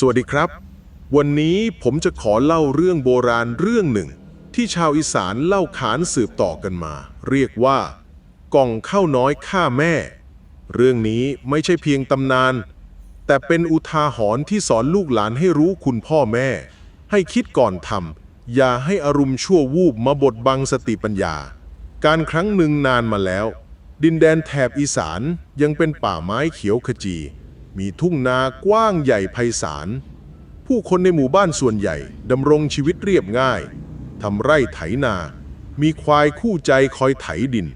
สวัสดีครับ วันนี้ผมจะขอเล่าเรื่องโบราณเรื่องหนึ่ง ที่ชาวอีสานเล่าขานสืบต่อกันมา เรียกว่ากล่องข้าวน้อยฆ่าแม่ เรื่องนี้ไม่ใช่เพียงตำนาน แต่เป็นอุทาหรณ์ที่สอนลูกหลานให้รู้คุณพ่อแม่ ให้คิดก่อนทำอย่าให้อารมณ์ชั่ววูบมาบดบังสติปัญญา การครั้งหนึ่งนานมาแล้ว ดินแดนแถบอีสานยังเป็นป่าไม้เขียวขจี มีทุ่งนากว้างใหญ่ไพศาล ผู้คนในหมู่บ้านส่วนใหญ่ดำรงชีวิตเรียบง่าย ทำไร่ไถนา มีควายคู่ใจคอยไถดิน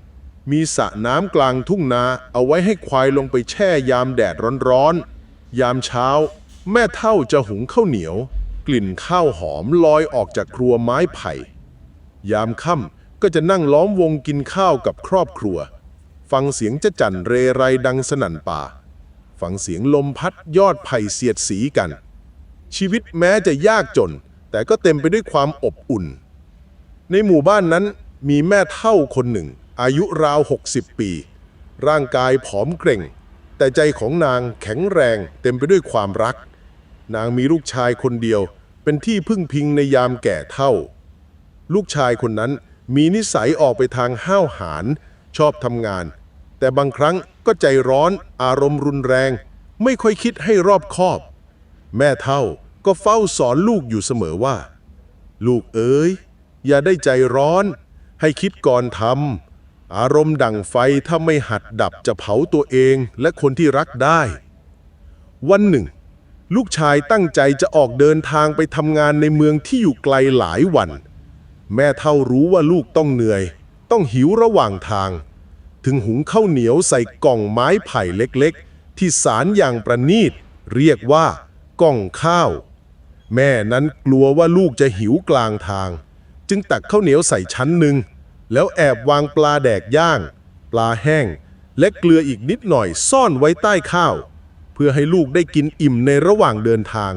มีสระน้ำกลางทุ่งนาเอาไว้ให้ควายลงไปแช่ยามแดดร้อนๆ ยามเช้า แม่เท่าจะหุงข้าวเหนียว กลิ่นข้าวหอมลอยออกจากครัวไม้ไผ่ ยามค่ำก็จะนั่งล้อมวงกินข้าวกับครอบครัว ฟังเสียงจะจันเรไรดังสนั่นป่า ฟังเสียงลมพัดยอดไผ่เสียดสีกัน ชีวิตแม้จะยากจน แต่ก็เต็มไปด้วยความอบอุ่น ในหมู่บ้านนั้นมีแม่เท่าคนหนึ่ง อายุราว 60 ปี ร่างกายผอมเกร่งแต่ใจของนางแข็งแรง เต็มไปด้วยความรัก นางมีลูกชายคนเดียว เป็นที่พึ่งพิงในยามแก่เท่า ลูกชายคนนั้นมีนิสัยออกไปทางห้าวหาญชอบทำงาน แต่บางครั้ง ก็ใจร้อน อารมณ์รุนแรง ไม่ค่อยคิดให้รอบคอบ แม่เท่าก็เฝ้าสอนลูกอยู่เสมอว่า ลูกเอ๋ย อย่าได้ใจร้อน ให้คิดก่อนทำอารมณ์ดั่งไฟถ้าไม่หัดดับจะเผาตัวเองและคนที่รักได้ วันหนึ่ง ลูกชายตั้งใจจะออกเดินทางไปทำงานในเมืองที่อยู่ไกลหลายวัน แม่เท่ารู้ว่าลูกต้องเหนื่อย ต้องหิวระหว่างทาง ถึงหุงข้าวเหนียวใส่กล่องไม้ไผ่เล็กๆ ที่สารอย่างประณีต เรียกว่ากล่องข้าว แม่นั้นกลัวว่าลูกจะหิวกลางทาง จึงตักข้าวเหนียวใส่ชั้นหนึ่ง แล้วแอบวางปลาแดกย่าง ปลาแห้ง และเกลืออีกนิดหน่อยซ่อนไว้ใต้ข้าว เพื่อให้ลูกได้กินอิ่มในระหว่างเดินทาง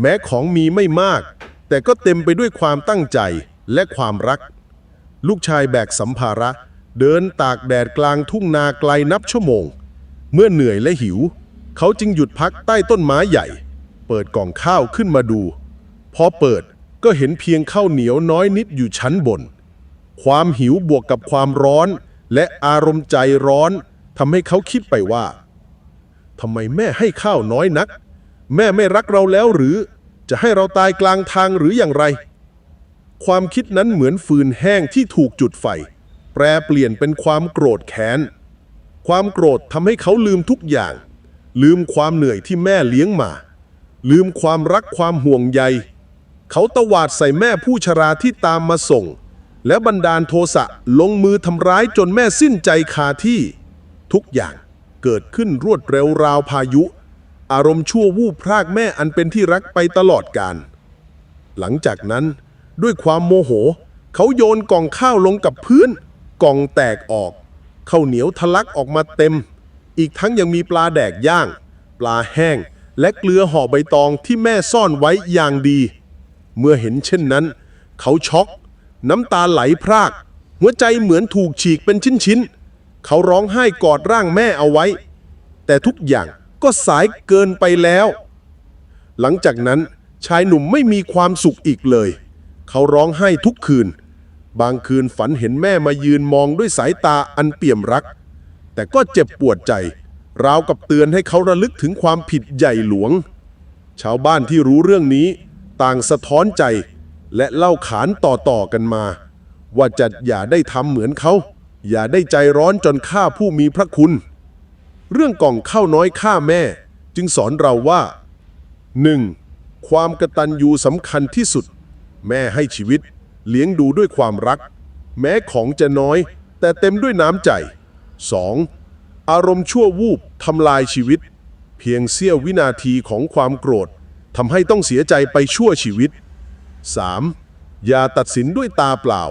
แม้ของมีไม่มาก แต่ก็เต็มไปด้วยความตั้งใจและความรัก ลูกชายแบกสัมภาระ เดินตากแดดกลางทุ่งนาไกลนับชั่วโมง เมื่อเหนื่อยและหิว เขาจึงหยุดพักใต้ต้นไม้ใหญ่ เปิดกล่องข้าวขึ้นมาดู พอเปิดก็เห็นเพียงข้าวเหนียวน้อยนิดอยู่ชั้นบน ความหิวบวกกับความร้อนและอารมณ์ใจร้อนทำให้เขาคิดไปว่าทำไมแม่ให้ข้าวน้อยนัก แม่ไม่รักเราแล้วหรือ จะให้เราตายกลางทางหรืออย่างไร ความคิดนั้นเหมือนฟืนแห้งที่ถูกจุดไฟ แปรเปลี่ยนเป็นความโกรธแค้น ความโกรธทำให้เขาลืมทุกอย่าง ลืมความเหนื่อยที่แม่เลี้ยงมา ลืมความรักความห่วงใย เขาตวาดใส่แม่ผู้ชราที่ตามมาส่ง และบันดาลโทสะลงมือทำร้ายจนแม่สิ้นใจคาที่ ทุกอย่างเกิดขึ้นรวดเร็วราวพายุ อารมณ์ชั่ววูบพรากแม่อันเป็นที่รักไปตลอดกาลหลังจากนั้นด้วยความโมโห เขาโยนกล่องข้าวลงกับพื้น กองแตกออกข้าวเหนียวทะลักออกมาเต็ม อีกทั้งยังมีปลาแดกย่าง ปลาแห้ง และเกลือห่อใบตองที่แม่ซ่อนไว้อย่างดี เมื่อเห็นเช่นนั้น เขาช็อก น้ำตาไหลพราก หัวใจเหมือนถูกฉีกเป็นชิ้นๆ เขาร้องไห้กอดร่างแม่เอาไว้ แต่ทุกอย่างก็สายเกินไปแล้ว หลังจากนั้นชายหนุ่มไม่มีความสุขอีกเลย เขาร้องไห้ทุกคืน บางคืนฝันเห็นแม่มายืนมองด้วยสายตาอันเปี่ยมรัก แต่ก็เจ็บปวดใจ ราวกับเตือนให้เขาระลึกถึงความผิดใหญ่หลวง ชาวบ้านที่รู้เรื่องนี้ ต่างสะท้อนใจ และเล่าขานต่อๆกันมา ว่าจะอย่าได้ทำเหมือนเขา อย่าได้ใจร้อนจนฆ่าผู้มีพระคุณ เรื่องกล่องข้าวน้อยฆ่าแม่ จึงสอนเราว่า 1. ความกระตัญญูสำคัญที่สุด แม่ให้ชีวิต เลี้ยงดูด้วยความรัก แม้ของจะน้อย แต่เต็มด้วยน้ำใจ 2. อารมณ์ชั่ววูบทำลายชีวิต เพียงเสี้ยววินาทีของความโกรธทำให้ต้องเสียใจไปชั่วชีวิต 3. อย่าตัดสินด้วยตาเปล่า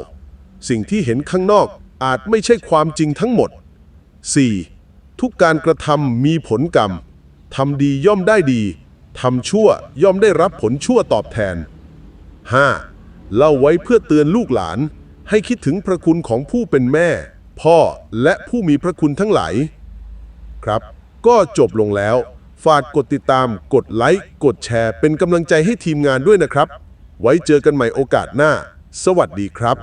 สิ่งที่เห็นข้างนอกอาจไม่ใช่ความจริงทั้งหมด 4. ทุกการกระทำมีผลกรรมทำดีย่อมได้ดีทำชั่วย่อมได้รับผลชั่วตอบแทน 5. เล่าไว้เพื่อเตือนลูกหลาน ให้คิดถึงพระคุณของผู้เป็นแม่ พ่อและผู้มีพระคุณทั้งหลาย ครับ ก็จบลงแล้ว ฝากกดติดตาม กดไลค์ กดแชร์ เป็นกำลังใจให้ทีมงานด้วยนะครับ ไว้เจอกันใหม่โอกาสหน้า สวัสดีครับ